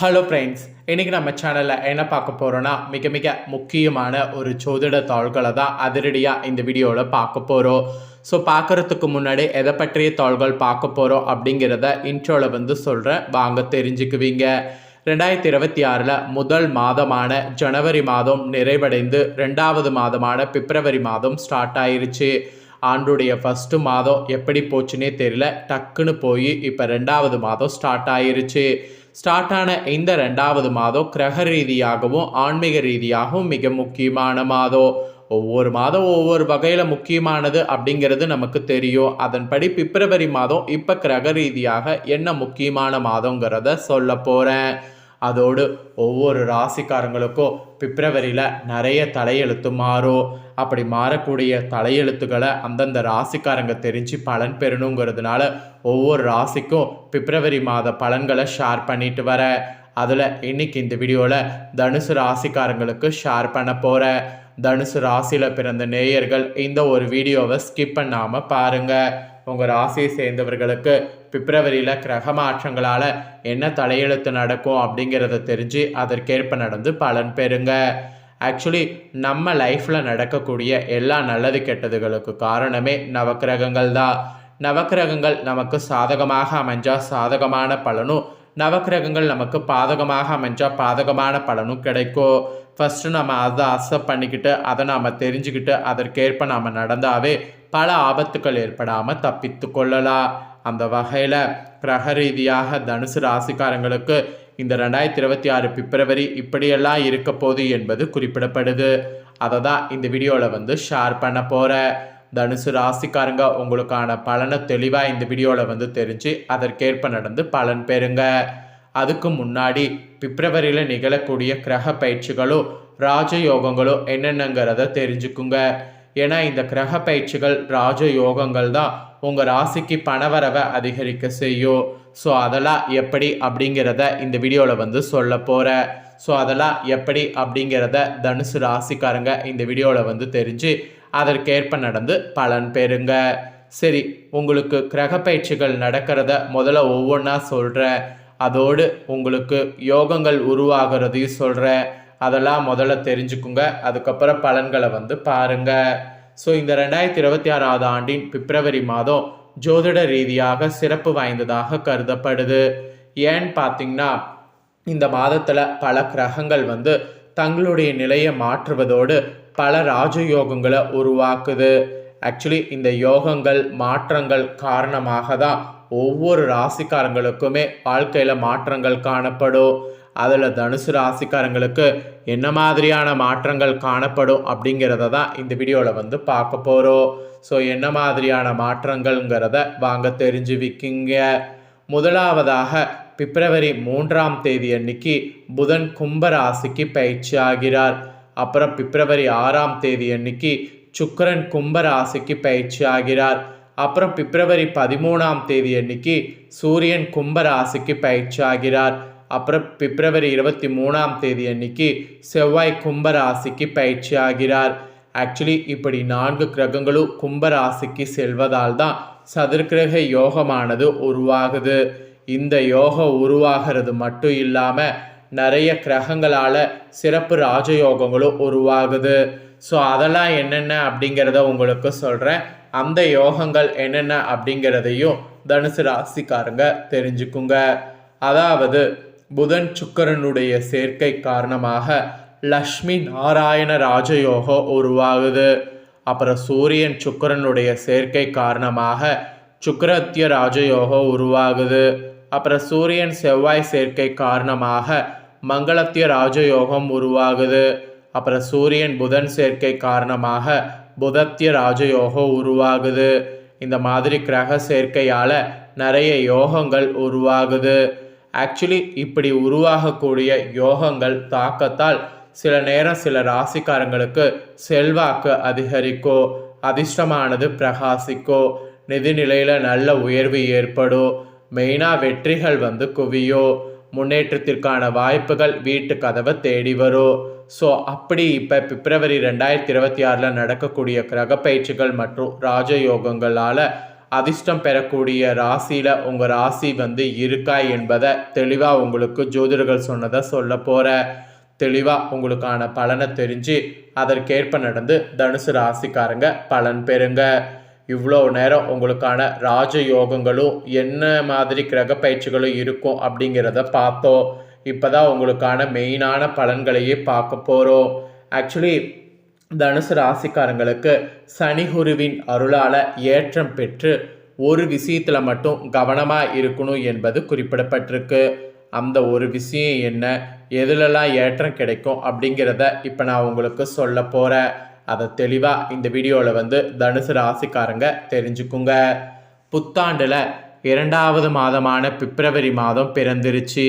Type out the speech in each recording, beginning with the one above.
Hello friends இன்றைக்கி நம்ம சேனலில் என்ன பார்க்க போகிறோன்னா மிக மிக முக்கியமான ஒரு ஜோதிட தாள்களை தான் அதிரடியாக இந்த வீடியோவில் பார்க்க போகிறோம் ஸோ பார்க்குறதுக்கு முன்னாடி எதை பற்றிய தாள்கள் பார்க்க போகிறோம் அப்படிங்கிறத இன்ட்ரோவில் வந்து சொல்கிறேன் வாங்க தெரிஞ்சுக்குவீங்க. ரெண்டாயிரத்தி இருபத்தி ஆறில் முதல் மாதமான ஜனவரி மாதம் நிறைவடைந்து ரெண்டாவது மாதமான பிப்ரவரி மாதம் ஸ்டார்ட் ஆயிருச்சு. ஆண்டுடைய ஃபஸ்ட்டு மாதம் எப்படி போச்சுன்னே தெரியல. டக்குன்னு போய் இப்போ ரெண்டாவது மாதம் ஸ்டார்ட் ஆயிருச்சு. ஸ்டார்ட் ஆன இந்த ரெண்டாவது மாதம் கிரக ரீதியாகவும் ஆன்மீக ரீதியாகவும் மிக முக்கியமான மாதம். ஒவ்வொரு மாதம் ஒவ்வொரு வகையில் முக்கியமானது அப்படிங்கிறது நமக்கு தெரியும். அதன்படி பிப்ரவரி மாதம் இப்போ கிரக ரீதியாக என்ன முக்கியமான மாதங்கிறத சொல்ல போகிறேன் அதோடு ஒவ்வொரு ராசிக்காரங்களுக்கும் பிப்ரவரியில் நிறைய தலையெழுத்து மாறும் அப்படி மாறக்கூடிய தலையெழுத்துக்களை அந்தந்த ராசிக்காரங்க தெரிஞ்சு பலன் பெறணுங்கிறதுனால ஒவ்வொரு ராசிக்கும் பிப்ரவரி மாத பலன்களை ஷேர் பண்ணிட்டு வர. அதில் இன்னைக்கு இந்த வீடியோவில் தனுசு ராசிக்காரங்களுக்கு ஷேர் பண்ண போகிறேன் தனுசு ராசியில் பிறந்த நேயர்கள் இந்த ஒரு வீடியோவை ஸ்கிப் பண்ணாமல் பாருங்கள் உங்கள் ராசியை சேர்ந்தவர்களுக்கு பிப்ரவரியில் கிரக மாற்றங்களால் என்ன தலையெழுத்து நடக்கும் அப்படிங்கிறத தெரிஞ்சு அதற்கேற்ப நடந்து பலன் பெறுங்க. ஆக்சுவலி நம்ம லைஃப்பில் நடக்கக்கூடிய எல்லா நல்லது கெட்டதுகளுக்கு காரணமே நவக்கிரகங்கள் தான். நவக்கிரகங்கள் நமக்கு சாதகமாக அமைஞ்சால் சாதகமான பலனும் நவக்கிரகங்கள் நமக்கு பாதகமாக அமைஞ்சால் பாதகமான பலனும் கிடைக்கும். ஃபஸ்ட்டு நம்ம அதை அக்செப்ட் பண்ணிக்கிட்டு அதை நாம் தெரிஞ்சுக்கிட்டு அதற்கேற்ப நாம் நடந்தாவே பல ஆபத்துக்கள் ஏற்படாமல் தப்பித்து கொள்ளலாம் அந்த வகையில் கிரக ரீதியாக தனுசு ராசிக்காரங்களுக்கு இந்த ரெண்டாயிரத்தி இருபத்தி ஆறு பிப்ரவரி இப்படியெல்லாம் இருக்க போகுது என்பது குறிப்பிடப்படுது. அதை தான் இந்த வீடியோவில் வந்து ஷேர் பண்ண போகிறேன் தனுசு ராசிக்காரங்க உங்களுக்கான பலனை தெளிவாக இந்த வீடியோவில் வந்து தெரிஞ்சு அதற்கேற்ப நடந்து பலன் பெறுங்க. அதுக்கு முன்னாடி பிப்ரவரியில் நிகழக்கூடிய கிரக பயிற்சிகளோ ராஜயோகங்களோ என்னென்னங்கிறத தெரிஞ்சுக்குங்க. ஏன்னா இந்த கிரக பயிற்சிகள் ராஜ யோகங்கள் தான் உங்கள் ராசிக்கு பணவரவை அதிகரிக்க செய்யும். ஸோ அதெல்லாம் எப்படி அப்படிங்கிறத இந்த வீடியோவில் வந்து சொல்ல போகிறேன் ஸோ அதெல்லாம் எப்படி அப்படிங்கிறத தனுசு ராசிக்காரங்க இந்த வீடியோவில் வந்து தெரிஞ்சு அதற்கேற்ப நடந்து பலன் பெறுங்க. சரி உங்களுக்கு கிரக பயிற்சிகள் நடக்கிறத முதல்ல ஒவ்வொன்றா சொல்கிறேன் அதோடு உங்களுக்கு யோகங்கள் உருவாகிறதையும் சொல்கிறேன் அதெல்லாம் முதல்ல தெரிஞ்சுக்குங்க. அதுக்கப்புறம் பலன்களை வந்து பாருங்கள் ஸோ இந்த ரெண்டாயிரத்தி இருபத்தி ஆறாவது ஆண்டின் பிப்ரவரி மாதம் ஜோதிட ரீதியாக சிறப்பு வாய்ந்ததாக கருதப்படுது. ஏன்னு பார்த்தீங்கன்னா இந்த மாதத்தில் பல கிரகங்கள் வந்து தங்களுடைய நிலையை மாற்றுவதோடு பல ராஜயோகங்களை உருவாக்குது. ஆக்சுவலி இந்த யோகங்கள் மாற்றங்கள் காரணமாக தான் ஒவ்வொரு ராசிக்காரங்களுக்குமே வாழ்க்கையில் மாற்றங்கள் காணப்படும். அதில் தனுசு ராசிக்காரங்களுக்கு என்ன மாதிரியான மாற்றங்கள் காணப்படும் அப்படிங்கிறத தான் இந்த வீடியோவில் வந்து பார்க்க போகிறோம் ஸோ என்ன மாதிரியான மாற்றங்கள்ங்கிறத வாங்க தெரிஞ்சு விற்கிங்க முதலாவதாக பிப்ரவரி மூன்றாம் தேதி அன்னைக்கு புதன் கும்ப ராசிக்கு பயிற்சி ஆகிறார். அப்புறம் பிப்ரவரி ஆறாம் தேதி அன்னைக்கு சுக்கரன் கும்ப ராசிக்கு பயிற்சி ஆகிறார். அப்புறம் பிப்ரவரி பதிமூணாம் தேதி அன்னைக்கு சூரியன் கும்ப ராசிக்கு பயிற்சி ஆகிறார். அப்புறம் பிப்ரவரி இருபத்தி மூணாம் தேதி அன்னைக்கு செவ்வாய் கும்ப ராசிக்கு பயிற்சி ஆகிறார். ஆக்சுவலி இப்படி நான்கு கிரகங்களும் கும்ப ராசிக்கு செல்வதால் தான் சதுர்கிரக யோகமானது உருவாகுது. இந்த யோகம் உருவாகிறது மட்டும் இல்லாமல் நிறைய கிரகங்களால் சிறப்பு ராஜயோகங்களும் உருவாகுது. ஸோ அதெல்லாம் என்னென்ன அப்படிங்கிறத உங்களுக்கு சொல்கிறேன் அந்த யோகங்கள் என்னென்ன அப்படிங்கிறதையும் தனுசு ராசிக்காரங்க தெரிஞ்சுக்குங்க. அதாவது புதன் சுக்கரனுடைய சேர்க்கை காரணமாக லக்ஷ்மி நாராயண ராஜயோகம் உருவாகுது. அப்புறம் சூரியன் சுக்கரனுடைய சேர்க்கை காரணமாக சுக்கரத்திய ராஜயோகம் உருவாகுது. அப்புறம் சூரியன் செவ்வாய் சேர்க்கை காரணமாக மங்களத்திய ராஜயோகம் உருவாகுது. அப்புறம் சூரியன் புதன் சேர்க்கை காரணமாக புதத்திய ராஜயோகம் உருவாகுது. இந்த மாதிரி கிரக சேர்க்கையால் நிறைய யோகங்கள் உருவாகுது. ஆக்சுவலி இப்படி உருவாகக்கூடிய யோகங்கள் தாக்கத்தால் சில நேரம் சில ராசிக்காரங்களுக்கு செல்வாக்கு அதிகரிக்கோ அதிர்ஷ்டமானது பிரகாசிக்கோ நிதிநிலையில் நல்ல உயர்வு ஏற்படும் மெயினாக வெற்றிகள் வந்து குவியோ முன்னேற்றத்திற்கான வாய்ப்புகள் வீட்டு கதவை தேடி வரும் ஸோ அப்படி இப்போ பிப்ரவரி ரெண்டாயிரத்தி இருபத்தி ஆறில் நடக்கக்கூடிய கிரக பயிற்சிகள் மற்றும் ராஜயோகங்களால் அதிர்ஷ்டம் பெறக்கூடிய ராசியில் உங்கள் ராசி வந்து இருக்கா என்பதை தெளிவாக உங்களுக்கு ஜோதிடர்கள் சொன்னதை சொல்ல போகிற தெளிவாக உங்களுக்கான பலனை தெரிஞ்சு அதற்கேற்ப நடந்து தனுசு ராசிக்காரங்க பலன் பெறுங்க. இவ்வளோ நேரம் உங்களுக்கான ராஜ யோகங்களும் என்ன மாதிரி கிரக பயிற்சிகளும் இருக்கும் அப்படிங்கிறத பார்த்தோம். இப்போ தான் உங்களுக்கான மெயினான பலன்களையே பார்க்க போகிறோம் ஆக்சுவலி தனுசு ராசிக்காரங்களுக்கு சனி குருவின் அருளால் ஏற்றம் பெற்று ஒரு விஷயத்தில் மட்டும் கவனமாக இருக்கணும் என்பது குறிப்பிடப்பட்டிருக்கு. அந்த ஒரு விஷயம் என்ன? எதுலலாம் ஏற்றம் கிடைக்கும் அப்படிங்கிறத இப்போ நான் உங்களுக்கு சொல்ல போகிறேன் அதை தெளிவாக இந்த வீடியோவில் வந்து தனுசு ராசிக்காரங்க தெரிஞ்சுக்குங்க. புத்தாண்டில் இரண்டாவது மாதமான பிப்ரவரி மாதம் பிறந்திருச்சு.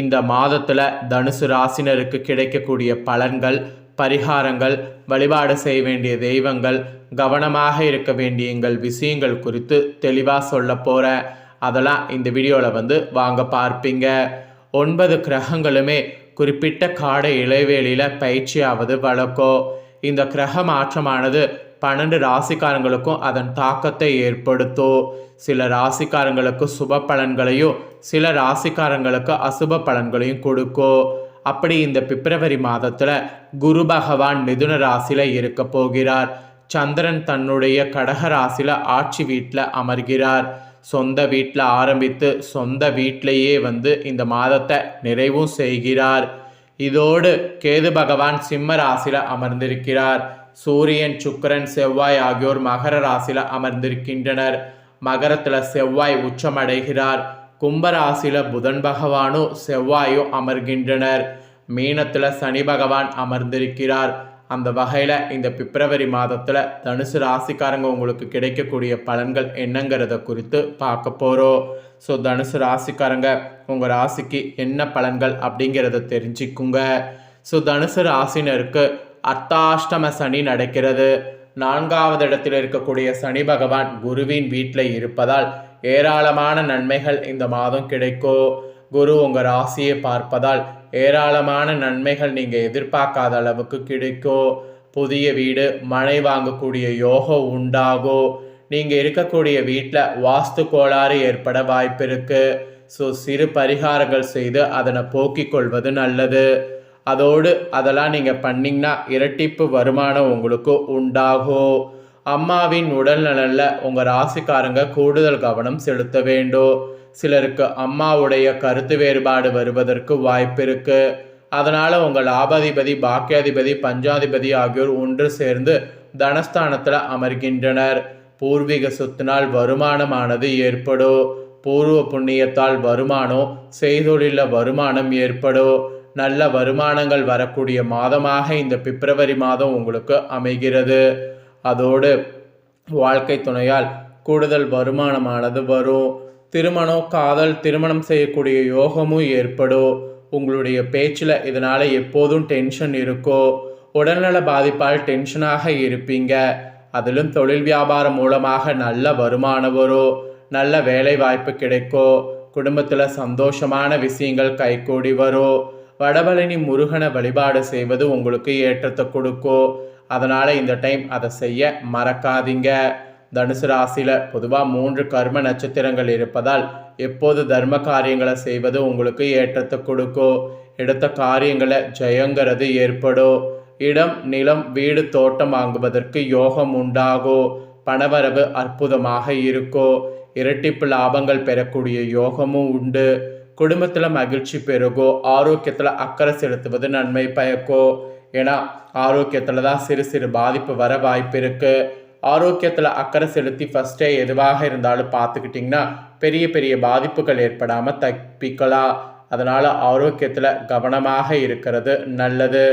இந்த மாதத்தில் தனுசு ராசினருக்கு கிடைக்கக்கூடிய பலன்கள் பரிகாரங்கள் வழிபாடு செய்ய வேண்டிய தெய்வங்கள் கவனமாக இருக்க வேண்டிய எங்கள் விஷயங்கள் குறித்து தெளிவாக சொல்ல போகிறேன் அதெல்லாம் இந்த வீடியோவில் வந்து வாங்க பார்ப்பீங்க. ஒன்பது கிரகங்களுமே குறிப்பிட்ட காட இடைவேளியில் பயிற்சியாவது வழக்கம் இந்த கிரக மாற்றமானது பன்னெண்டு ராசிக்காரங்களுக்கும் அதன் தாக்கத்தை ஏற்படுத்தும் சில ராசிக்காரங்களுக்கு சுப பலன்களையும் சில ராசிக்காரங்களுக்கு அசுப பலன்களையும் கொடுக்கும் அப்படி இந்த பிப்ரவரி மாதத்தில் குரு பகவான் மிதுன ராசியில் இருக்க போகிறார். சந்திரன் தன்னுடைய கடக ராசியில் ஆட்சி வீட்டில் அமர்கிறார். சொந்த வீட்டில் ஆரம்பித்து சொந்த வீட்டிலேயே வந்து இந்த மாதத்தை நிறைவும் செய்கிறார். இதோடு கேது பகவான் சிம்ம ராசியில் அமர்ந்திருக்கிறார். சூரியன் சுக்கரன் செவ்வாய் ஆகியோர் மகர ராசியில் அமர்ந்திருக்கின்றனர். மகரத்தில் செவ்வாய் உச்சமடைகிறார். கும்பராசியில் புதன் பகவானும் செவ்வாயும் அமர்கின்றனர். மீனத்தில் சனி பகவான் அமர்ந்திருக்கிறார். அந்த வகையில் இந்த பிப்ரவரி மாதத்தில் தனுசு ராசிக்காரங்க உங்களுக்கு கிடைக்கக்கூடிய பலன்கள் என்னங்கிறத குறித்து பார்க்க போகிறோம் ஸோ தனுசு ராசிக்காரங்க உங்கள் ராசிக்கு என்ன பலன்கள் அப்படிங்கிறத தெரிஞ்சுக்குங்க. ஸோ தனுசு ராசினருக்கு அர்த்தாஷ்டம சனி நடக்கிறது. நான்காவது இடத்தில் இருக்கக்கூடிய சனி பகவான் குருவின் வீட்டில் இருப்பதால் ஏராளமான நன்மைகள் இந்த மாதம் கிடைக்கும் குரு உங்கள் ராசியை பார்ப்பதால் ஏராளமான நன்மைகள் நீங்கள் எதிர்பார்க்காத அளவுக்கு கிடைக்கும் புதிய வீடு மனை வாங்கக்கூடிய யோகம் உண்டாகும் நீங்கள் இருக்கக்கூடிய வீட்டில் வாஸ்து கோளாறு ஏற்பட வாய்ப்பு இருக்குது ஸோ சிறு பரிகாரங்கள் செய்து அதனை போக்கிக் கொள்வது நல்லது. அதோடு அதெல்லாம் நீங்கள் பண்ணிங்கன்னா இரட்டிப்பு வருமானம் உங்களுக்கு உண்டாகும் அம்மாவின் உடல் நலனில் உங்கள் ராசிக்காரங்க கூடுதல் கவனம் செலுத்த வேண்டும் சிலருக்கு அம்மாவுடைய கருத்து வேறுபாடு வருவதற்கு வாய்ப்பு இருக்கு. அதனால் உங்கள் லாபாதிபதி பாக்கியாதிபதி பஞ்சாதிபதி ஆகியோர் ஒன்று சேர்ந்து தனஸ்தானத்தில் அமர்கின்றனர். பூர்வீக சொத்தினால் வருமானமானது ஏற்படும் பூர்வ புண்ணியத்தால் வருமானம் செய்தொழில வருமானம் ஏற்படும் நல்ல வருமானங்கள் வரக்கூடிய மாதமாக இந்த பிப்ரவரி மாதம் உங்களுக்கு அமைகிறது. அதோடு வாழ்க்கை துணையால் கூடுதல் வருமானமானது வரும். திருமணம் காதல் திருமணம் செய்யக்கூடிய யோகமும் ஏற்படும். உங்களுடைய பேச்சில் இதனால் எப்போதும் டென்ஷன் இருக்கோ? உடல்நல பாதிப்பால் டென்ஷனாக இருப்பீங்க. அதிலும் தொழில் வியாபாரம் மூலமாக நல்ல வருமானம் வரும். நல்ல வேலை வாய்ப்பு கிடைக்கும் குடும்பத்தில் சந்தோஷமான விஷயங்கள் கைகூடி வரும். வடபழனி முருகனை வழிபாடு செய்வது உங்களுக்கு ஏற்றத்தை கொடுக்கும் அதனால் இந்த டைம் அதை செய்ய மறக்காதீங்க. தனுசு ராசியில் பொதுவாக மூன்று கர்ம நட்சத்திரங்கள் இருப்பதால் எப்போது தர்ம காரியங்களை செய்வது உங்களுக்கு ஏற்றத்தை கொடுக்கும். எடுத்த காரியங்களை ஜெயங்கிறது ஏற்படும். இடம் நிலம் வீடு தோட்டம் வாங்குவதற்கு யோகம் உண்டாகும். பணவரவு அற்புதமாக இருக்கும். இரட்டிப்பு லாபங்கள் பெறக்கூடிய யோகமும் உண்டு. குடும்பத்தில் மகிழ்ச்சி பெருகோ ஆரோக்கியத்தில் அக்கறை செலுத்துவது நன்மை பயக்கோ ஏன்னா ஆரோக்கியத்தில் தான் சிறு சிறு பாதிப்பு வர வாய்ப்பு இருக்குது ஆரோக்கியத்தில் அக்கறை செலுத்தி ஃபஸ்ட்டே எதுவாக இருந்தாலும் பார்த்துக்கிட்டிங்கன்னா பெரிய பெரிய பாதிப்புகள் ஏற்படாமல் தப்பிக்கலாம். அதனால் ஆரோக்கியத்தில் கவனமாக இருக்கிறது நல்லது.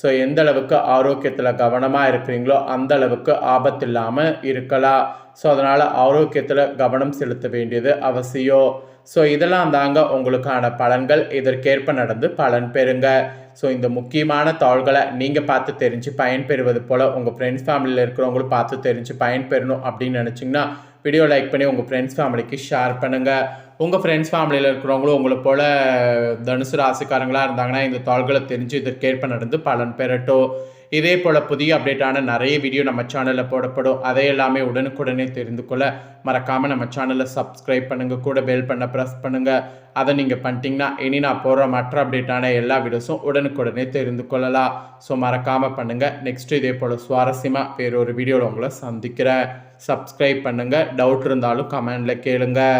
ஸோ எந்த அளவுக்கு ஆரோக்கியத்தில் கவனமாக இருக்கிறீங்களோ அந்த அளவுக்கு ஆபத்து இல்லாமல் இருக்கலாம். ஸோ அதனால் ஆரோக்கியத்தில் கவனம் செலுத்த வேண்டியது அவசியம். ஸோ இதெல்லாம் தாங்க உங்களுக்கான பலன்கள். இதற்கேற்ப நடந்து பலன் பெறுங்க. ஸோ இந்த முக்கியமான தாள்களை நீங்கள் பார்த்து தெரிஞ்சு பயன்பெறுவது போல் உங்கள் ஃப்ரெண்ட்ஸ் ஃபேமிலியில் இருக்கிறவங்களும் பார்த்து தெரிஞ்சு பயன்பெறணும் அப்படின்னு நினச்சிங்கன்னா வீடியோ லைக் பண்ணி உங்கள் ஃப்ரெண்ட்ஸ் ஃபேமிலிக்கு ஷேர் பண்ணுங்கள் உங்கள் ஃப்ரெண்ட்ஸ் ஃபேமிலியில் இருக்கிறவங்களும் உங்களை போல் தனுசு ராசிக்காரங்களாக இருந்தாங்கன்னா இந்த தாள்களை தெரிஞ்சு இதற்கேற்ப நடந்து பலன் பெறட்டும். இதே போல் புதிய அப்டேட்டான நிறைய வீடியோ நம்ம சேனலில் போடப்படும். அதை எல்லாமே உடனுக்குடனே தெரிந்து கொள்ள மறக்காமல் நம்ம சேனலை சப்ஸ்கிரைப் பண்ணுங்கள் கூட பெல் பண்ண ப்ரெஸ் பண்ணுங்கள் அதை நீங்கள் பண்ணிட்டீங்கன்னா இனி நான் போடுற மற்ற அப்டேட்டான எல்லா வீடியோஸும் உடனுக்குடனே தெரிந்து கொள்ளலாம். ஸோ மறக்காமல் பண்ணுங்கள் நெக்ஸ்ட் இதே போல் சுவாரஸ்யமாக வேறொரு வீடியோவில் உங்களை சந்திக்கிறேன். சப்ஸ்கிரைப் பண்ணுங்கள் டவுட் இருந்தாலும் கமெண்டில் கேளுங்கள்